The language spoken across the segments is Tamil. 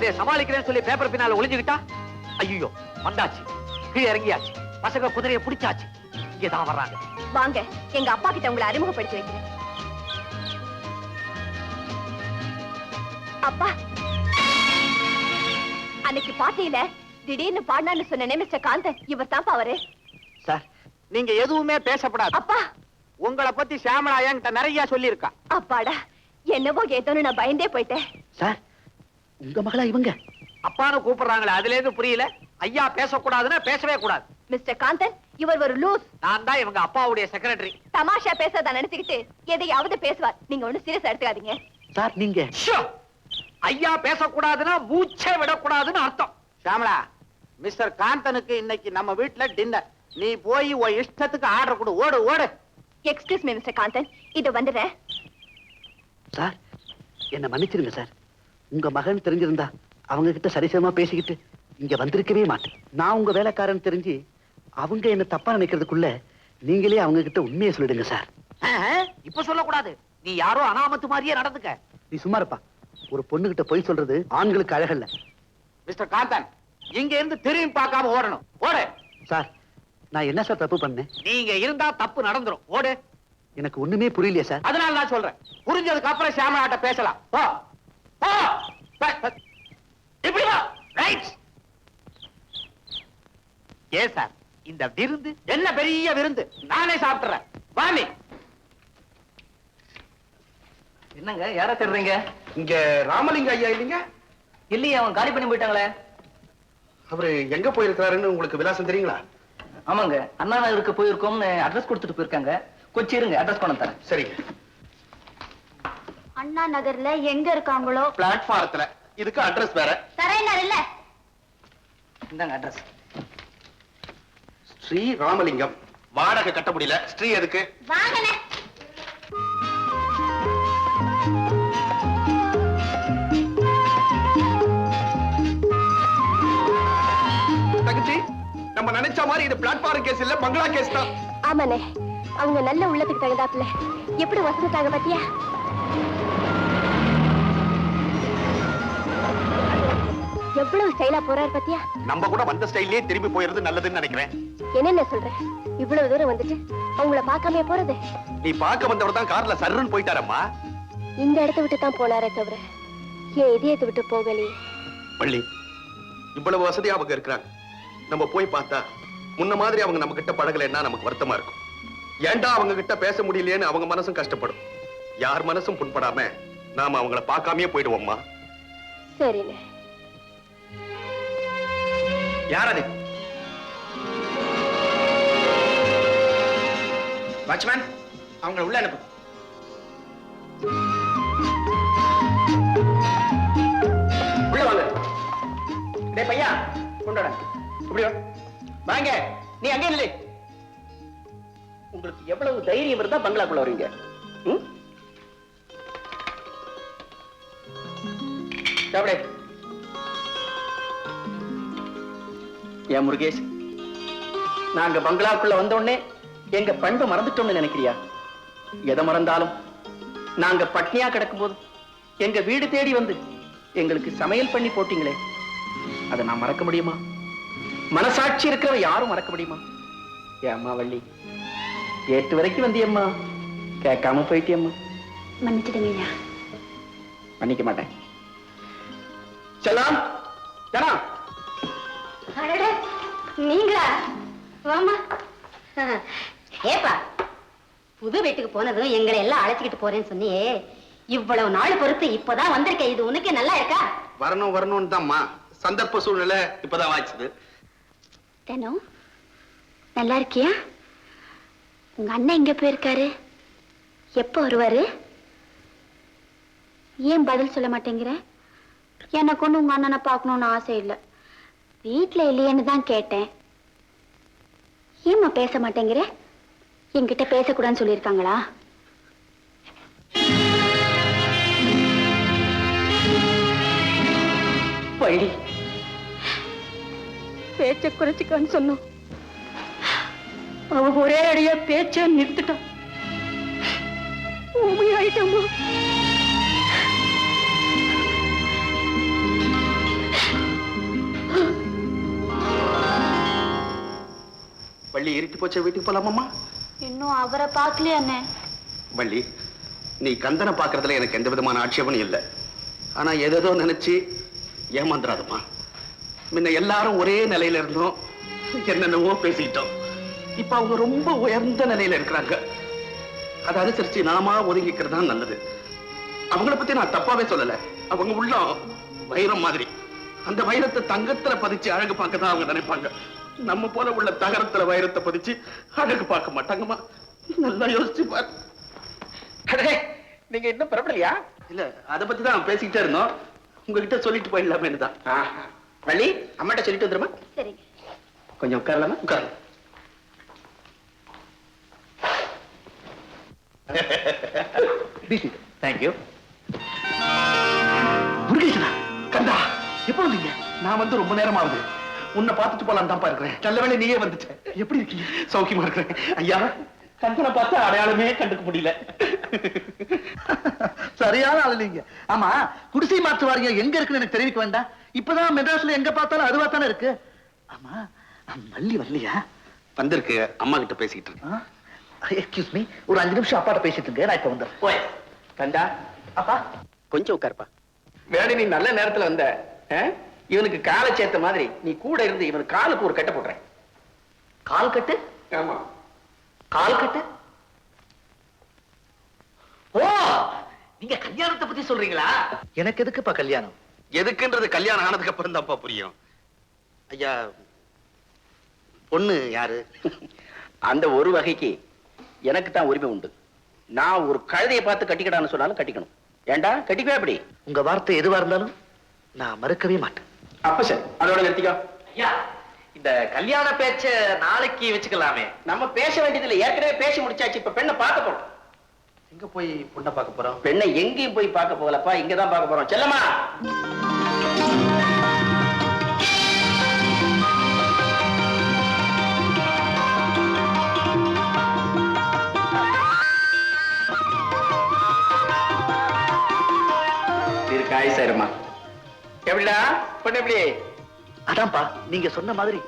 மரியாதையை சமாளிக்கிறேன்னு சொல்லி பேப்பர் பின்னால ஒளிஞ்சுக்கிட்டா ஐயோ வந்தாச்சு. கீழே இறங்கியாச்சு. பசங்க குதிரையை பிடிச்சாச்சு. இங்கதான் வர்றாங்க. வாங்க எங்க அப்பா கிட்ட உங்களை அறிமுகப்படுத்தி வைக்கிறேன். அப்பா அன்னைக்கு பாட்டியில திடீர்னு பாடினான்னு சொன்ன மிஸ்டர் காந்தன். இவர் தான்ப்பா அவரு. சார் நீங்க எதுவுமே பேசப்படாது. அப்பா! உங்களை பத்தி சாமலா என்கிட்ட நிறைய சொல்லியிருக்கா. அப்பாடா என்னவோ ஏதோன்னு நான் பயந்தே போயிட்டேன். சார் உங்க மகளா இவங்க? அப்பான்னு கூப்பிடுறாங்களே அதுல இருந்து புரியல? ஐயா பேசக்கூடாதுன்னா பேசவே கூடாது. மிஸ்டர் காந்தன் இவர் ஒரு லூஸ். நான் தான் இவங்க அப்பாவுடைய செக்ரட்டரி தமாஷா பேசறதா நினைச்சுக்கிட்டு எதையாவது பேசுவார். நீங்க ஒண்ணு சீரியஸ் எடுத்துக்காதீங்க. சார் நீங்க. ஐயா பேசக்கூடாதுன்னா மூச்சே விடக்கூடாதுன்னு அர்த்தம். சாமலா மிஸ்டர் காந்தனுக்கு இன்னைக்கு நம்ம வீட்ல டின்னர் நீ போய் உன் இஷ்டத்துக்கு ஆர்டர் கொடு. ஓடு ஓடு. Excuse me mister Kanthan. இது வந்துடுறேன். சார் என்ன மன்னிச்சிருங்க சார். உங்க மகன் தெரிஞ்சிருந்தா அவங்க கிட்ட சரிசமமா பேசிக்கிட்டு இங்க வந்திருக்கவே மாட்டேன். நான் உங்க வேலைக்காரன் தெரிஞ்சு அவங்க என்ன தப்பா நினைக்கிறதுக்குள்ள நீங்களே அவங்க கிட்ட உண்மையை சொல்லிடுங்க சார். இப்ப சொல்லக்கூடாது. நீ யாரோ அனாமத்து மாதிரியே நடந்துக்க. நீ சும்மா இருப்பா. ஒரு பொண்ணுகிட்ட பொய் சொல்றது ஆண்களுக்கு அழகல்ல மிஸ்டர் காந்தன் இங்க இருந்து திரும்பி பார்க்காம ஓடணும். ஓடு. சார் நான் என்ன சார் தப்பு பண்ணேன்? நீங்க இருந்தா தப்பு நடந்துரும். ஓடு. எனக்கு ஒண்ணுமே புரியலையே சார். அதனால நான் சொல்றேன். புரிஞ்சதுக்கு அப்புறம் சாமலாட்ட பேசலாம். போ. இப்படி வா ரைட் ஏ சார் இந்த விருந்து என்ன பெரிய விருந்து? நானே சாப்பிட்டுறேன். வாமி. என்னங்க யார தேடுறீங்க? இங்க ராமலிங்க ஐயா இல்லைங்க? இல்லையே அவன் காலி பண்ணி போயிட்டாங்களே. அவரு எங்க போயிருக்கிறாருன்னு உங்களுக்கு விலாசம் தெரியுங்களா? ஆமாங்க அண்ணா நகருக்கு போயிருக்கோம்னு அட்ரஸ் கொடுத்துட்டு போயிருக்காங்க. கொஞ்சம் இருங்க அட்ரஸ் பண்ண தரேன். சரிங்க. அண்ணா நகர்ல எங்க இருக்காங்களோ? பிளாட்பாரத்துல இதுக்கு அட்ரஸ் வேற. தரேன் இல்ல. இந்தாங்க அட்ரஸ் ஸ்ரீ ராமலிங்கம். வாடகை கட்ட முடியல. ஸ்ரீ எதுக்கு? வாங்கண்ணே. தங்கச்சி நம்ம நினைச்ச மாதிரி இது பிளாட்பாரம் கேஸ் இல்ல பங்களா கேஸ் தான். ஆமாண்ணே. அவங்க நல்ல உள்ளத்துக்கு தகுந்தாப்புல. எப்படி வசந்துட்டாங்க பாத்தியா? எவ்வளவு ஸ்டைலா போறாரு பாத்தியா? நம்ம கூட வந்த ஸ்டைல்லயே திரும்பி போயிருது நல்லதுன்னு நினைக்கிறேன். என்னென்ன சொல்ற? இவ்வளவு தூரம் வந்துட்டு அவங்கள பார்க்காம போறது? நீ பார்க்க வந்தவர் தான் கார்ல சர்ருன்னு போயிட்டாரம்மா. இந்த இடத்த விட்டு தான் போனாரே தவிர என் இதயத்தை விட்டு போகலையே? பள்ளி இவ்வளவு வசதியா அவங்க இருக்கிறாங்க. நம்ம போய் பார்த்தா முன்ன மாதிரி அவங்க நம்ம கிட்ட பழகலைன்னா நமக்கு வருத்தமா இருக்கும். ஏன்டா அவங்க கிட்ட பேச முடியலையேன்னு அவங்க மனசும் கஷ்டப்படும். யார் மனசும் புண்படாம நாம அவங்கள பார்க்காமயே போயிடுவோம்மா. சரிண்ணே யார் அது வாட்ச்மேன் அவங்க உள்ள அனுப்பு. உள்ள வாங்க. டேய் பையா கொண்டாட இப்படி வா. வாங்க நீ அங்கே நில்லு. உங்களுக்கு எவ்வளவு தைரியம் இருந்தா பங்களாக்குள்ள வருவீங்க? சாப்பிடு. ஏன் முருகேஷ் நாங்க பங்களாவுக்குள்ள வந்த உடனே எங்க பண்பை மறந்துட்டோம்னு நினைக்கிறியா? எதை மறந்தாலும். நாங்க பட்னியா கிடக்கும்போது எங்க வீடு தேடி வந்து எங்களுக்கு சமையல் பண்ணி போட்டீங்களே. அதை நான் மறக்க முடியுமா? மனசாட்சி இருக்கிறவ யாரும் மறக்க முடியுமா? ஏ அம்மா வள்ளி ஏட்டு வரைக்கும் வந்தியம்மா கேட்காம போயிட்டியம்மா மன்னிச்சிடுங்கய்யா மன்னிக்க மாட்டேன். செல்லாம் செல்லாம். நீங்களா? வாமா ஏப்பா புது வீட்டுக்கு போனதும் எங்களை எல்லாம் அழைச்சிக்கிட்டு போறேன்னு சொன்னியே. இவ்வளவு நாள் பொறுத்து இப்பதான் வந்திருக்க. இது உனக்கு நல்லா இருக்கா? வரணும் வரணும்னு தான்மா. சந்தர்ப்ப சூழ்நிலை இப்பதான் வாய்ச்சது. தெனோ நல்லா இருக்கியா? உங்க அண்ணன் எங்க போயிருக்காரு? எப்போ வருவாரு? ஏன் பதில் சொல்ல மாட்டேங்கிற? எனக்கு ஒன்று உங்க அண்ணனை பார்க்கணும்னு ஆசை இல்லை. வீட்டில் இல்லையேன்னு தான் கேட்டேன். ஏம்மா பேச மாட்டேங்கிற? என்கிட்ட பேசக்கூடாதுன்னு சொல்லியிருக்காங்களா? வள்ளி பேச்ச குறைச்சிக்கான்னு சொன்னோம். அவ ஒரே அடியா பேச்ச நிறுத்துட்டான். உண்மையாயிட்டம்மா வள்ளி இருட்டி போச்ச வீட்டுக்கு போலாமாம்மா? இன்னும் அவரை பார்க்கலையே அண்ணே. வள்ளி நீ கந்தனை பார்க்கறதுல எனக்கு எந்த விதமான ஆட்சேபனும் இல்லை. ஆனா எதேதோ நினைச்சு ஏமாந்துடாதம்மா முன்ன எல்லாரும் ஒரே நிலையில இருந்தோம். என்னென்னவோ பேசிக்கிட்டோம். இப்ப அவங்க ரொம்ப உயர்ந்த நிலையில இருக்கிறாங்க. அதை அனுசரிச்சு நாமா ஒதுங்கிக்கிறது தான் நல்லது. அவங்கள பத்தி நான் தப்பாவே சொல்லல. அவங்க உள்ளம் வைரம் மாதிரி. அந்த வைரத்தை தங்கத்துல பதிச்சு அழகு பார்க்க தான் அவங்க நினைப்பாங்க. நம்ம போல உள்ள தகரத்துல வைரத்தை பதிச்சு அழகு பார்க்க மாட்டாங்கம்மா. நல்லா யோசிச்சு பாரு. அடே, நீங்க இன்னும் புறப்படலையா? இல்ல அத பத்தி தான் பேசிக்கிட்டே இருந்தோம். உங்ககிட்ட சொல்லிட்டு போயிடலாமே தான். வள்ளி அம்மாட்ட சொல்லிட்டு வந்துருமா? சரிங்க கொஞ்சம் உட்காரலாமா? உட்காரலாம் தேங்க்யூ முருகேசனா கந்தா எப்போ வந்தீங்க? நான் வந்து ரொம்ப நேரம் ஆகுது உன்னை பார்த்துட்டு போலாம் தான் இருக்கிறேன். நல்ல நீயே வந்துட்ட. எப்படி இருக்கீங்க? சௌக்கியமா இருக்கிறேன். ஐயா கந்தனை பார்த்து அடையாளமே கண்டுக்க முடியல. சரியான ஆளு நீங்க. ஆமா குடிசை மாற்று வாரியம் எங்க இருக்குன்னு எனக்கு தெரிவிக்க வேண்டாம். இப்பதான் மெட்ராஸ்ல எங்க பார்த்தாலும் அதுவா தானே இருக்கு. ஆமா மல்லி வரலையா? வந்திருக்கு. அம்மா கிட்ட பேசிக்கிட்டு இருக்கேன். எக்ஸ்கியூஸ் மீ ஒரு அஞ்சு நிமிஷம் அப்பாட்ட பேசிட்டு இருக்கேன் நான் இப்ப வந்துடுறேன். ஓய் கண்டா? அப்பா. கொஞ்சம் உட்காருப்பா. வேணு நீ நல்ல நேரத்துல வந்த? இவனுக்கு காலை சேர்த்த மாதிரி நீ கூட இருந்து இவனுக்கு காலுக்கு ஒரு கட்டை போடுறேன் கால் கட்டு? ஆமா. கால் கட்டு? ஓ நீங்க கல்யாணத்தை பத்தி சொல்றீங்களா? எனக்கு எதுக்குப்பா கல்யாணம்? எதுக்குன்றது கல்யாணம் ஆனதுக்கு அப்புறம் தான்ப்பா புரியும். ஐயா பொண்ணு யாரு? அந்த ஒரு வகைக்கு எனக்கு தான் உரிமை உண்டு. நான் ஒரு கழுதையை பார்த்து கட்டிக்கடான்னு சொன்னாலும் கட்டிக்கணும். ஏண்டா கட்டிக்கவே அப்படி? உங்க வார்த்தை எதுவா இருந்தாலும் நான் மறுக்கவே மாட்டேன். அப்ப சரி அதோட நிறுத்திக்கோ. ஐயா இந்த கல்யாண பேச்ச நாளைக்கு வச்சுக்கலாமே. நம்ம பேச வேண்டியதில்லை ஏற்கனவே பேசி முடிச்சாச்சு இப்ப பெண்ணை பார்க்க போறோம். எங்க போய் பொண்ணை பார்க்க போறோம்? பெண்ணை எங்கேயும் போய் பார்க்க போகலப்பா இங்கதான் பார்க்க போறோம். செல்லம்மா! இருக்காய் சரிம்மா. எப்படிடா பொண்ணு எப்படி அதான்ப்பா நீங்க சொன்ன மாதிரி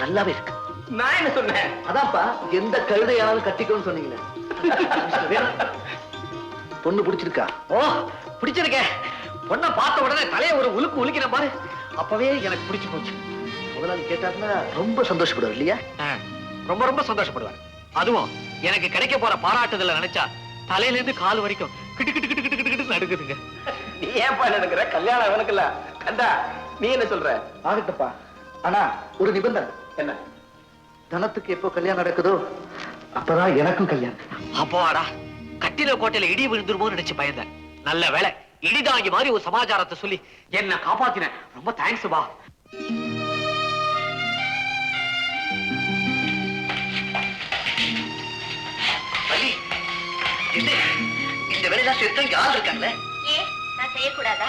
நல்லாவே இருக்கு. நான் என்ன சொன்னேன்? அதான்ப்பா எந்த கழுதையானாலும் கட்டிக்கோன்னு சொன்னீங்களே. பொண்ணு பிடிச்சிருக்கா? ஓ பிடிச்சிருக்கேன் பொண்ணை பார்த்த உடனே தலைய ஒரு உலுக்கு உலுக்கின பாரு அப்பவே எனக்கு பிடிச்சு போச்சு. முதலாளி கேட்டாருன்னா ரொம்ப சந்தோஷப்படுவார் இல்லையா? ரொம்ப ரொம்ப சந்தோஷப்படுவார். அதுவும் எனக்கு கிடைக்க போற பாராட்டுதல நினைச்சா தலையில இருந்து கால் வரைக்கும் கிட்டு கிட்டு கிட்டு கிட்டு நடுக்குதுங்க? நீ ஏன்பா நினைக்கிற கல்யாணம் அவனுக்கு இல்ல கண்டா நீ என்ன சொல்ற? ஆகட்டுப்பா ஆனா ஒரு நிபந்தனை. என்ன? தனத்துக்கு எப்போ கல்யாணம் நடக்குதோ அப்பதான் எனக்கும் கல்யாணம். அப்பாடா கட்டில கோட்டையில இடி விழுந்துருமோ நினைச்சு பயந்தேன். நல்ல வேலை இடிதாங்கி மாதிரி ஒரு சமாச்சாரத்தை சொல்லி என்ன காப்பாத்தின ரொம்ப தேங்க்ஸ் பா இந்த வேலையெல்லாம் சேர்த்து இங்க ஆள் இருக்காங்களே? ஏன் நான் செய்யக்கூடாதா?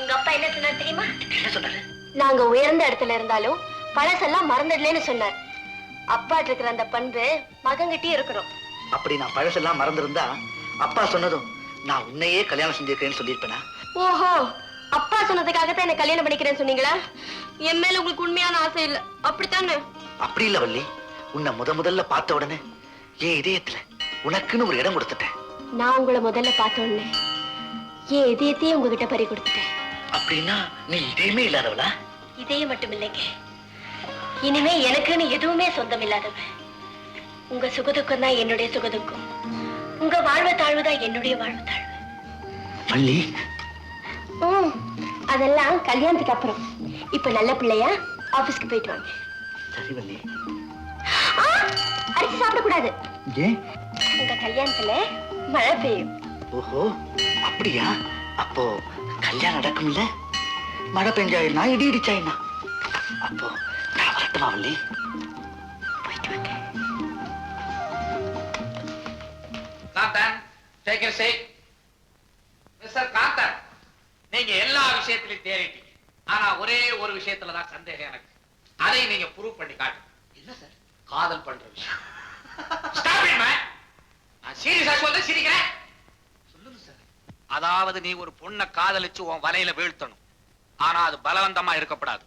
உங்க அப்பா என்ன சொன்னார் தெரியுமா? என்ன சொன்னாரு? நாங்க உயர்ந்த இடத்துல இருந்தாலும் பழசெல்லாம் மறந்துடலன்னு சொன்னார். அப்பாட்டு இருக்கிற அந்த பண்பு மகன்கிட்டயும் இருக்கணும். அப்படி நான் பழசெல்லாம் மறந்திருந்தா அப்பா சொன்னதும் நான் உன்னையே கல்யாணம் செஞ்சிருக்கேன்னு சொல்லியிருப்பேனா? ஓஹோ அப்பா சொன்னதுக்காகத்தான் என்ன கல்யாணம் பண்ணிக்கிறேன்னு சொன்னீங்களா? என் மேல உங்களுக்கு உண்மையான ஆசை இல்ல. அப்படித்தானே? அப்படி இல்ல வள்ளி. உன்னை முத முதல்ல பார்த்த உடனே என் இதயத்துல உனக்குன்னு ஒரு இடம் கொடுத்துட்டேன். நான் உங்களை முதல்ல பார்த்த உடனே என் இதயத்தையே உங்ககிட்ட பறி கொடுத்துட்டேன். அப்படின்னா நீ இதயமே இல்லாதவளா? இதயம் மட்டும் இல்லைங்க இனிமே எனக்குன்னு எதுவுமே சொந்தம் இல்லாதவ. உங்க சுகதுக்கம் தான் என்னுடைய சுகதுக்கம். உங்க வாழ்வு தாழ்வு தான் என்னுடைய வாழ்வு தாழ்வு வள்ளி ம், அதெல்லாம் கல்யாணத்துக்கு அப்புறம். இப்ப நல்ல பிள்ளையா? ஆபீஸ்க்கு போயிட்டு வாங்க. சரி வள்ளி அரிசி சாப்பிடக்கூடாது. ஏன்? உங்க கல்யாணத்துல மழை பெய்யும். ஓஹோ அப்படியா? அப்போ கல்யாணம் நடக்கும்ல? மழை பெஞ்சா என்ன? இடி இடிச்சா என்ன? அப்போ நான் வரட்டுமா வள்ளி? போயிட்டு வாங்க. Kanthan take you seat mister நீங்க எல்லா விஷயத்திலும் தேறிட்டீங்க. ஆனா ஒரே ஒரு விஷயத்துல தான் சந்தேகம் எனக்கு. அதை நீங்க ப்ரூவ் பண்ணி காட்டுங்க என்ன சார் காதல் பண்ற விஷயம். சீரியஸா சொல்ல சொல்லுங்க சார். அதாவது நீ ஒரு பொண்ணை காதலிச்சு உன் வலையில வீழ்த்தணும். ஆனா அது பலவந்தமா இருக்கப்படாது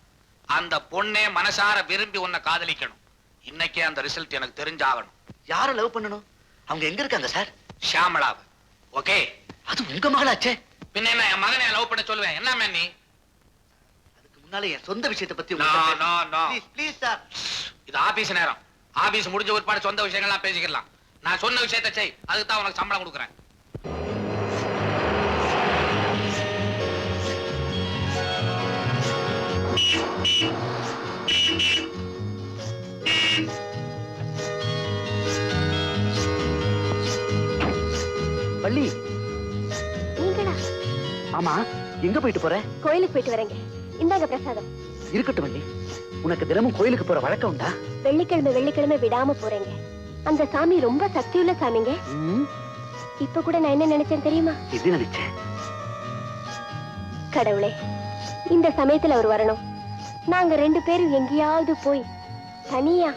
அந்த பொண்ணே மனசார விரும்பி உன்னை காதலிக்கணும். இன்னைக்கே அந்த ரிசல்ட் எனக்கு தெரிஞ்சாகணும். யாரை லவ் பண்ணணும்? அவங்க எங்க இருக்காங்க சார்? ஷியாமளாவை ஓகே? அது உங்க மகளாச்சே. பின்ன என்ன என் மகனை லவ் பண்ண சொல்லுவேன். என்ன மேன் நீ? அதுக்கு முன்னால என் சொந்த விஷயத்தை பத்தி. Please sir. இது ஆபீஸ் நேரம். ஆபீஸ் முடிஞ்ச ஒருபாடு சொந்த விஷயங்கள்லாம் பேசிக்கலாம் நான் சொன்ன விஷயத்தை செய். அதுக்கு தான் உனக்கு சம்பளம் கொடுக்குறேன். வள்ளி. நீங்களா? ஆமா எங்க போயிட்டு போற? கோயிலுக்கு போயிட்டு வரேங்க. இந்தாங்க பிரசாதம். இருக்கட்டும் வள்ளி. உனக்கு தினமும் கோயிலுக்கு போற வழக்கம் உண்டா? வெள்ளிக்கிழமை வெள்ளிக்கிழமை விடாம போறேங்க. அந்த சாமி ரொம்ப சக்தியுள்ள சாமிங்க. இப்ப கூட நான் என்ன நினைச்சேன் தெரியுமா? இது நினைச்சேன்? கடவுளே இந்த சமயத்துல அவர் வரணும். நாங்க ரெண்டு பேரும் எங்கேயாவது போய் தனியா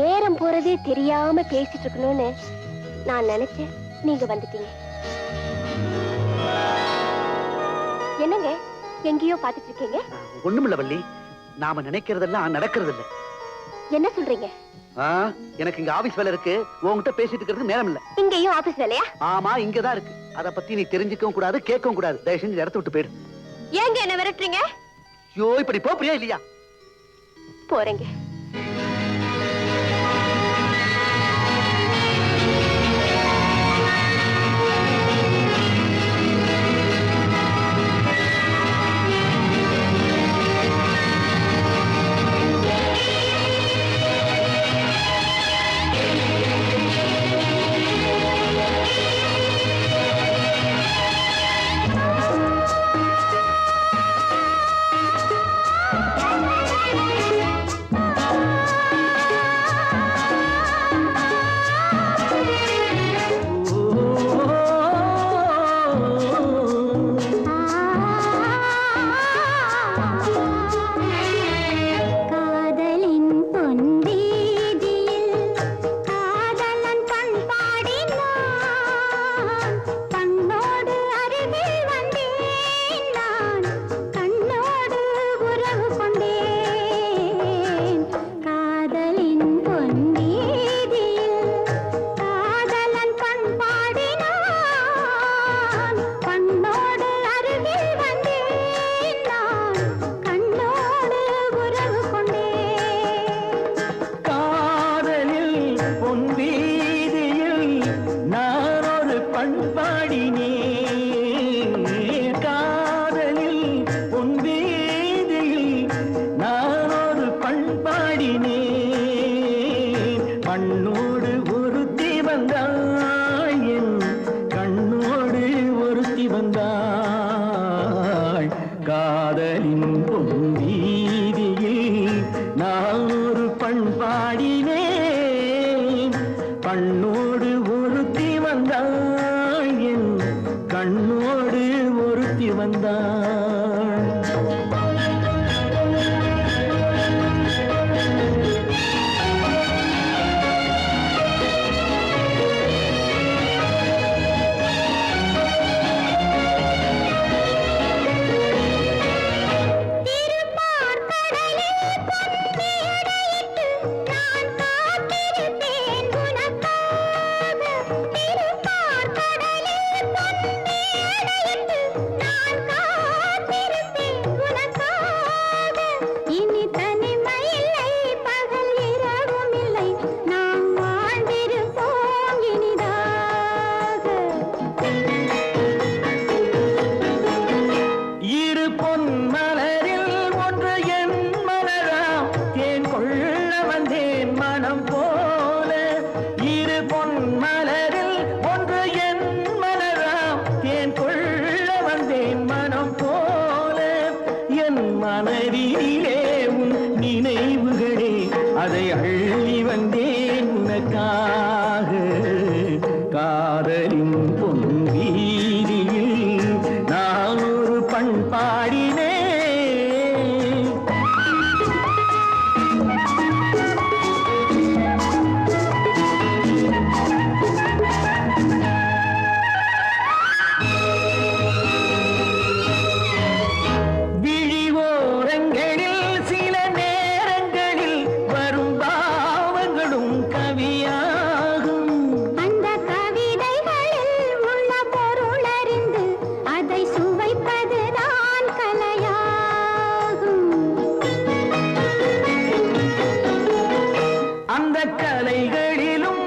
நேரம் போறதே தெரியாம பேசிட்டு இருக்கணும்னு நான் நினைச்சேன். நீங்க வந்துட்டீங்க. என்னங்க எங்கேயோ பாத்துட்டு இருக்கீங்க? ஒண்ணுமில்ல வள்ளி. நாம நினைக்கிறதெல்லாம் நடக்கிறது இல்ல என்ன சொல்றீங்க? எனக்கு இங்க ஆபீஸ் வேலை இருக்கு. உன்கிட்ட பேசிட்டு இருக்கிறதுக்கு நேரம் இல்ல. இங்கேயும் ஆபீஸ் வேலையா? ஆமா இங்கதான் இருக்கு. அத பத்தி நீ தெரிஞ்சுக்கவும் கூடாது கேட்கவும் கூடாது. தயவு செஞ்சு இடத்த விட்டு போயிடு. ஏங்க என்ன விரட்டுறீங்க ஐயோ இப்படி போறியா இல்லையா? போறேங்க. காதலின் பொன் ஆதரின் மரக்கலைகளிலும்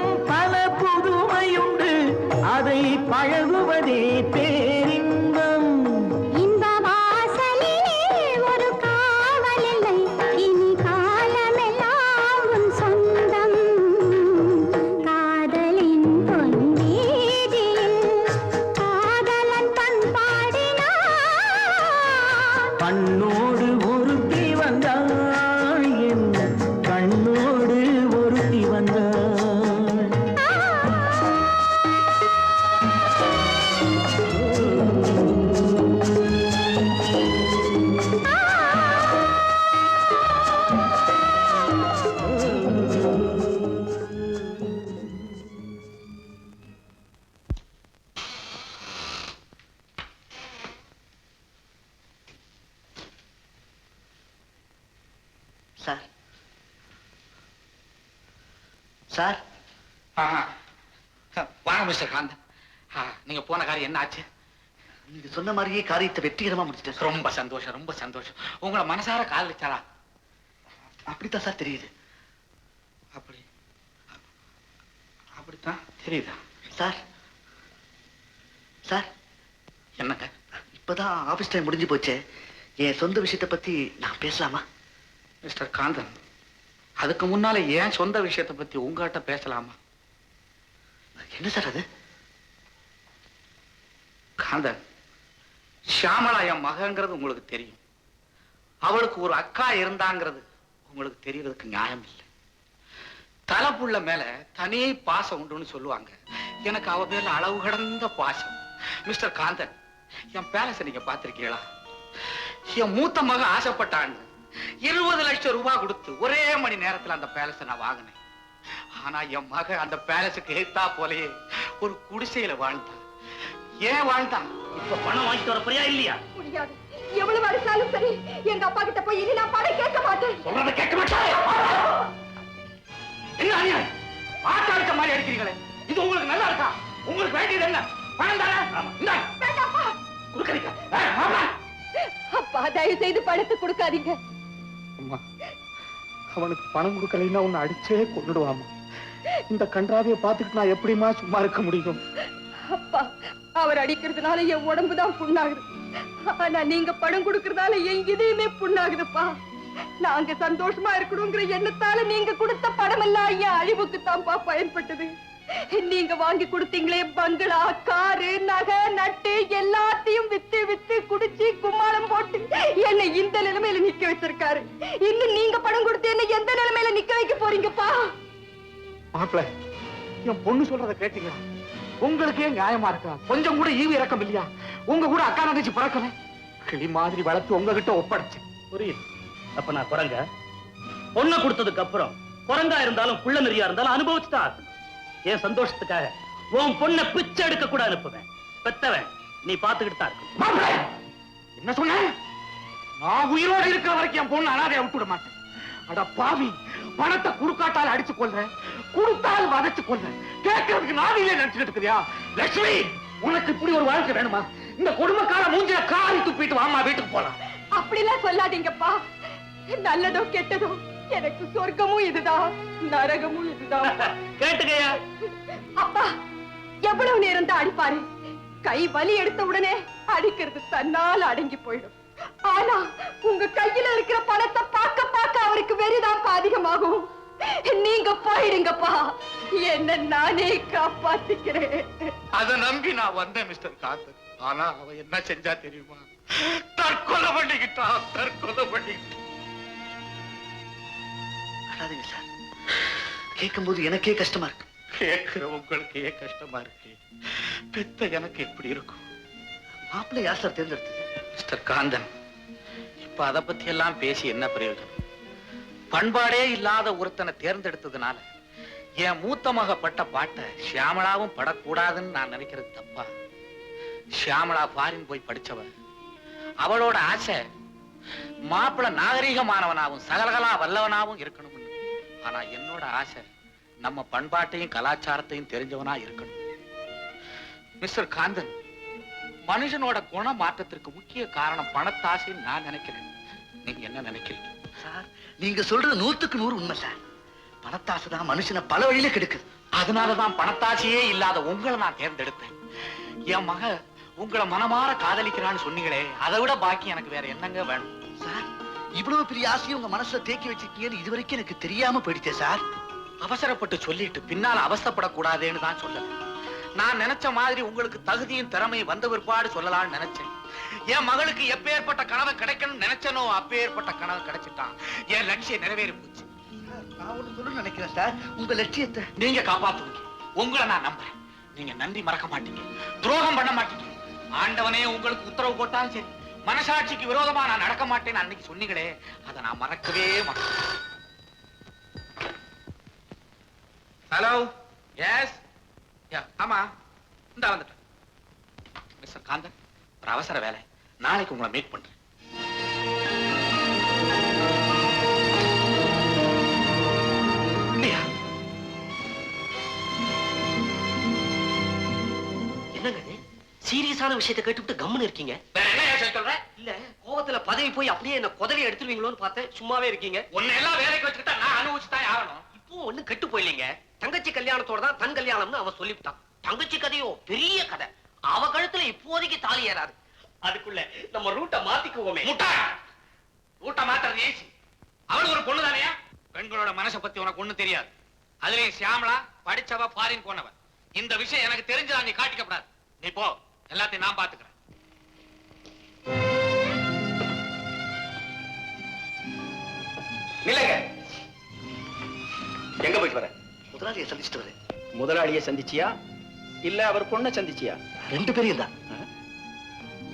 சார். வாங்க மிஸ்டர் காந்த். நீங்க போன காரியம் என்ன ஆச்சு? நீங்க சொன்ன மாதிரியே காரியத்தை வெற்றிகரமா முடிச்சிட்டேன். ரொம்ப சந்தோஷம் ரொம்ப சந்தோஷம். உங்களை மனசார காதலிச்சாரா? அப்படித்தான் சார் தெரியுது. அப்படி அப்படித்தான் தெரியுதா? சார். சார். என்னங்க இப்பதான் ஆபீஸ் டைம் முடிஞ்சு போச்சே. என் சொந்த விஷயத்தை பத்தி நான் பேசலாமா? மிஸ்டர் காந்தன் அதுக்கு முன்னால ஏன் சொந்த விஷயத்தை பத்தி உங்ககிட்ட பேசலாமா? என்ன சார் அது? காந்தன் ஷியாமலா என் மகங்கிறது உங்களுக்கு தெரியும். அவளுக்கு ஒரு அக்கா இருந்தாங்கிறது உங்களுக்கு தெரியறதுக்கு நியாயம் இல்லை. தலைப்புள்ள மேல தனி பாசம் உண்டுன்னு சொல்லுவாங்க. எனக்கு அவ மேல அளவு கடந்த பாசம். மிஸ்டர் காந்தன் என் பேலஸை நீங்க பாத்திருக்கீங்களா என் மூத்த மகன் ஆசைப்பட்டான்னு. இருபது லட்சம் ரூபாய் கொடுத்து ஒரே மணி நேரத்துல அந்த பேலஸை நான் வாங்கினேன். ஆனா என் மகன் அந்த பேலஸுக்கு ஏத்தா போலயே ஒரு குடிசையில வாழ்ந்தான். ஏன் வாழ்ந்தான்? இப்ப பணம் வாங்கிட்டு வர போறியா இல்லையா? முடியாது. எவ்வளவு அடிச்சாலும் சரி. எங்க அப்பா கிட்ட போய் இனி நான் பணம் கேட்க மாட்டேன். சொல்றதை கேட்க மாட்டாய் என்ன அநியாயம்? ஆட்டா அடிச்ச மாதிரி அடிக்கிறீங்களே. இது உங்களுக்கு நல்லா இருக்கா? உங்களுக்கு வேண்டியது என்ன? பணம் தானே? இந்தாங்க. கொடுக்கறீங்க. அப்பா. தயவு செய்து பணத்தை கொடுக்காதீங்க. அம்மா. அவனுக்கு பணம் கொடுக்கலைன்னா உன்னை அடிச்சே கொண்டுடுவாமா இந்த கன்றாவைய பார்த்துட்டு நான் எப்படிம்மா சும்மா இருக்க முடியும்? அப்பா அவர் அடிக்கிறதுனால என் உடம்பு தான் புண்ணாகுது. ஆனா நீங்க பணம் கொடுக்கறதால என் இதயமே புண்ணாகுதுப்பா. நாங்க சந்தோஷமா இருக்கணுங்கிற எண்ணத்தால நீங்க கொடுத்த பணம் எல்லாம் ஐயா அழிவுக்குத்தான்ப்பா பயன்பட்டது. நீங்க வாங்கி கொடுத்தீங்களே பங்களா காரு நகை நட்டு எல்லாத்தையும் வித்து வித்து குடிச்சு கும்மாளம் போட்டு என்னை இந்த நிலைமையில நிக்க வச்சிருக்காரு. இன்னும் நீங்க பணம் கொடுத்து என்ன எந்த நிலைமையில நிக்க வைக்க போறீங்கப்பா? மாப்பிள்ள என் பொண்ணு சொல்றத கேட்டீங்களா? உங்களுக்கே நியாயமா இருக்கா? கொஞ்சம் கூட ஈவு இறக்கம் இல்லையா? உங்க கூட அக்கா நகைச்சு பிறக்கல? கிளி மாதிரி வளர்த்து உங்ககிட்ட ஒப்படைச்சேன். புரியுது. அப்ப நான் குரங்க. பொண்ணை கொடுத்ததுக்கு அப்புறம் குரங்கா இருந்தாலும் புள்ள நெறியா இருந்தாலும் அனுபவிச்சுதான் என் சந்தோஷத்துக்காக உன் பொண்ணை பிச்சை எடுக்க கூட அனுப்புவேன். பெத்தவன் நீ பாத்துக்கிட்டு தான் என்ன சொன்ன? நான் உயிரோட இருக்கிற வரைக்கும் என் பொண்ணு அனாதைய விட்டுவிட மாட்டேன். அட பாவி பணத்தை குறுக்காட்டால் அடிச்சு கொள்றேன் கொடுத்தால் வதச்சு கொள்றேன் கேட்கறதுக்கு நாவிலே நினைச்சுட்டு இருக்கிறியா? லட்சுமி உனக்கு இப்படி ஒரு வாழ்க்கை வேணுமா? இந்த கொடுமைக்கார மூஞ்சில காரி துப்பிட்டு வாமா வீட்டுக்கு போலாம். அப்படிலாம் சொல்லாதீங்கப்பா. நல்லதோ கெட்டதோ எனக்கு சொர்க்கமும் இதுதான் நரகமும் இதுதான். கேட்டுக்கையா. அப்பா எவ்வளவு நேரம் தான் அடிப்பாரு கை வலி எடுத்த உடனே அடிக்கிறது தன்னால அடங்கி போயிடும். ஆனா உங்க கையில இருக்கிற பணத்தை பார்க்க பார்க்க அவருக்கு வெறிதாப்பா அதிகமாகும். நீங்க போயிடுங்கப்பா. என்ன நானே காப்பாத்திக்கிறேன். அதை நம்பி நான் வந்தேன் மிஸ்டர் காந்தன் ஆனா அவன் என்ன செஞ்சா தெரியுமா? தற்கொலை பண்ணிக்கிட்டான் தற்கொலை பண்ணிக்கிட்டான். அழாதீங்க சார். கேட்கும்போது எனக்கே கஷ்டமா இருக்கு. கேட்கிற உங்களுக்கு ஏன் கஷ்டமா இருக்கு. பெத்த எனக்கு எப்படி இருக்கும்? மாப்பிள்ளை யார் சார் தேர்ந்தெடுத்தது? மிஸ்டர் காந்தன் இப்ப அத பத்தி எல்லாம் பேசி என்ன பிரயோஜனம் பண்பாடே இல்லாத ஒருத்தனை தேர்ந்தெடுத்ததுனால என் மூத்த மக பட்ட பாட்டை ஷியாமளாவும் படக்கூடாதுன்னு நான் நினைக்கிறது தப்பா? ஷியாமளா ஃபாரின் போய் படிச்சவ. அவளோட ஆசை மாப்பிள நாகரீகமானவனாவும் சகலகலா வல்லவனாவும் இருக்கணும்னு. ஆனா என்னோட ஆசை நம்ம பண்பாட்டையும் கலாச்சாரத்தையும் தெரிஞ்சவனா இருக்கணும். மிஸ்டர் காந்தன் மனுஷனோட குண மாற்றத்திற்கு முக்கிய காரணம் பணத்தாசைன்னு நான் நினைக்கிறேன். நீங்க என்ன நினைக்கிறீங்க? சார் நீங்க சொல்றது நூத்துக்கு நூறு உண்மை சார். பணத்தாசை தான் மனுஷனை பல வழியில கெடுக்குது. அதனாலதான் பணத்தாசையே இல்லாத உங்களை நான் தேர்ந்தெடுத்தேன். என் மக உங்களை மனமாற காதலிக்கிறான்னு சொன்னீங்களே அதை விட பாக்கி எனக்கு வேற என்னங்க வேணும்? இவ்வளவு பெரிய ஆசையை உங்க மனசுல தேக்கி வச்சிருக்கீங்கன்னு இது வரைக்கும் எனக்கு தெரியாம போயிடுச்சே சார். அவசரப்பட்டு சொல்லிட்டு பின்னால அவஸ்தைப்படக்கூடாதேன்னு தான் சொல்ல நான் நினைச்ச மாதிரி உங்களுக்கு தகுதியும் திறமையும் வந்த பிற்பாடு சொல்லலாம்னு நினைச்சேன். என் மகளுக்கு எப்பேற்பட்ட கனவு கிடைக்கணும்னு நினைச்சனோ அப்பேற்பட்ட கனவு கிடைச்சிட்டான். என் லட்சியம் நிறைவேறி போச்சு. நான் ஒண்ணு சொல்ல நினைக்கிறேன் சார். உங்க லட்சியத்தை நீங்க காப்பாத்துவீங்க உங்களை நான் நம்புறேன். நீங்க நன்றி மறக்க மாட்டீங்க. துரோகம் பண்ண மாட்டீங்க. ஆண்டவனே உங்களுக்கு உத்தரவு போட்டாலும் சரி. மனசாட்சிக்கு விரோதமா நான் நடக்க மாட்டேன்னு அன்னைக்கு சொன்னீங்களே அதை நான் மறக்கவே மாட்டேன். ஹலோ எஸ் ஆமா. இந்த வந்துட்டேன். மிஸ்டர் காந்தன் ஒரு அவசர வேலை. நாளைக்கு உங்களை மீட் பண்றேன். என்னங்க சீரியஸான விஷயத்தை கேட்டுவிட்டு கம்முன்னு இருக்கீங்க. கோவத்துல பதவி போய் அப்படியே என்ன குதறி எடுத்துருவீங்களோன்னு பார்த்தேன். சும்மாவே இருக்கீங்க. உன்னை எல்லாம் வேலைக்கு வச்சுக்கிட்டா நான் அனுபவிச்சு தான் ஆகணும். இப்போ ஒண்ணு கெட்டு போயிலீங்க தங்கச்சி கல்யாணத்தோட தான் தன் கல்யாணம்னு அவன் சொல்லிவிட்டான். தங்கச்சி கதையோ பெரிய கதை. அவ கழுத்துல இப்போதைக்கு தாலி ஏறாது. அதுக்குள்ள நம்ம ரூட்டை மாத்திக்குவோமே. முட்டா! ஊட்ட மாத்துறது ஈஸி அவள் ஒரு பொண்ணு தானே பெண்களோட மனசை பத்தி உனக்கு ஒண்ணு தெரியாது. அதுலயும் சியாமளா படிச்சவ ஃபாரின் போனவ. இந்த விஷயம் எனக்கு தெரிஞ்சதா நீ காட்டிக்கப்படாது நீ போ. எல்லாத்தையும் நான் பாத்துக்கிறேன். நில்லுங்க. எங்க போயிட்டு வர? முதலாளியை சந்திச்சுட்டு வரேன். முதலாளியை சந்திச்சியா? இல்ல அவர் பொண்ணை சந்திச்சியா? ரெண்டு பேரையும் தான்.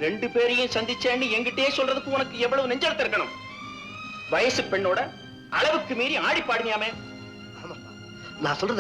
ரெண்டு பேரையும் சந்திச்சேன்னு என்கிட்டயே சொல்றதுக்கு உனக்கு எவ்வளவு நெஞ்செழுத்து இருக்கணும்? வயசு பெண்ணோட அளவுக்கு மீறி ஆடி பாடினியாமே நான் சொல்றது